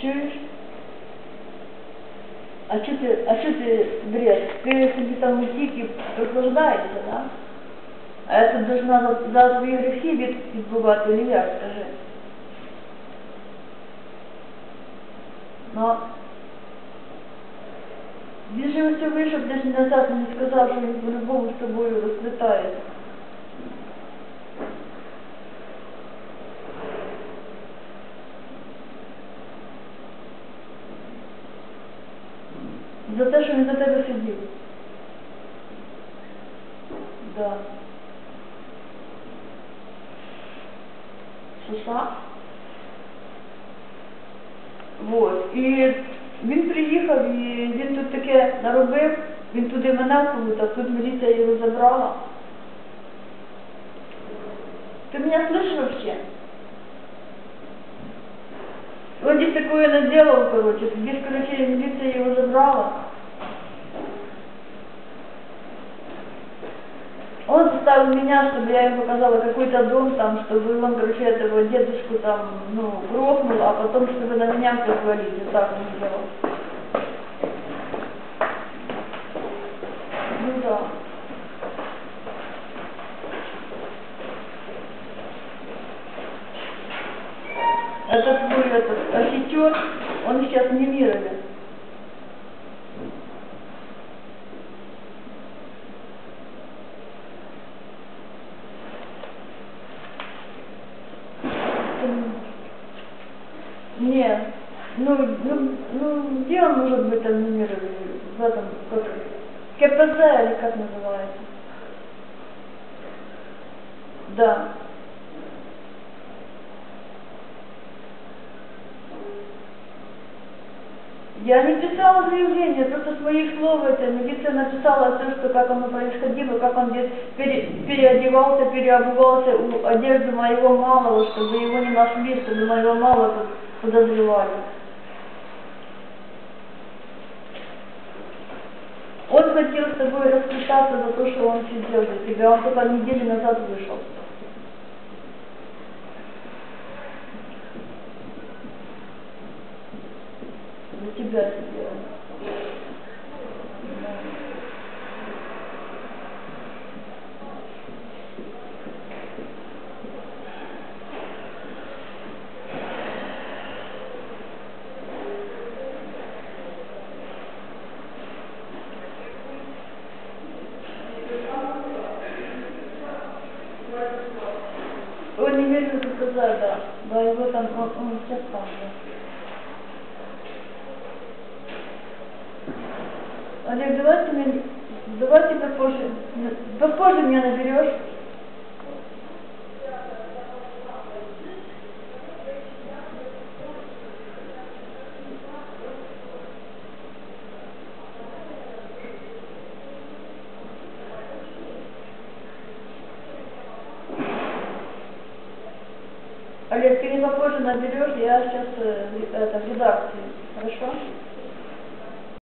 Чуешь? А что ты, а что ты бред? Ты собі там тільки прохлаждаєшся, да? А я тут должна за, за свої гріхи від, відбувати, или як, скажи? Ну, він же ось вийшов десь назад, мені сказав, що він по-любому з тобою розплітає. За те, що він за тебе сидів. Да. Суса. Вот. І він приїхав, і він тут таке наробив, він туди мене вплутав, тут міліція його забрала. Ты меня слышишь вообще? Он здесь такое наделал, короче. Здесь, короче, милиция его забрала. Он заставил меня, чтобы я ему показала какой-то дом там, чтобы он, короче, этого дедушку там, ну, грохнул, а потом, чтобы на меня все свалить. Так он сделал. Ну да. Твой этот офицер, он сейчас не мирове. М, Не, ну, ну, ну, где он может быть мирове? В этом, как, КПЗ или как называется? Да. Я не писала заявление, просто с моих слов это милиция написала все, что как оно происходило, как он здесь пере- переодевался, переобувался, у одежды моего малого, чтобы его не нашли, чтобы моего малого под- подозревали. Он хотел с тобой расписаться за то, что он сидел за тебя, он только неделю назад вышел. Он не может сказать, да. Да, его там, он, он сейчас там, да. Олег, давай ты мне, давай ты попозже, попозже меня наберешь. Олег, ты меня попозже наберешь, я сейчас э, это, в редакции. Хорошо?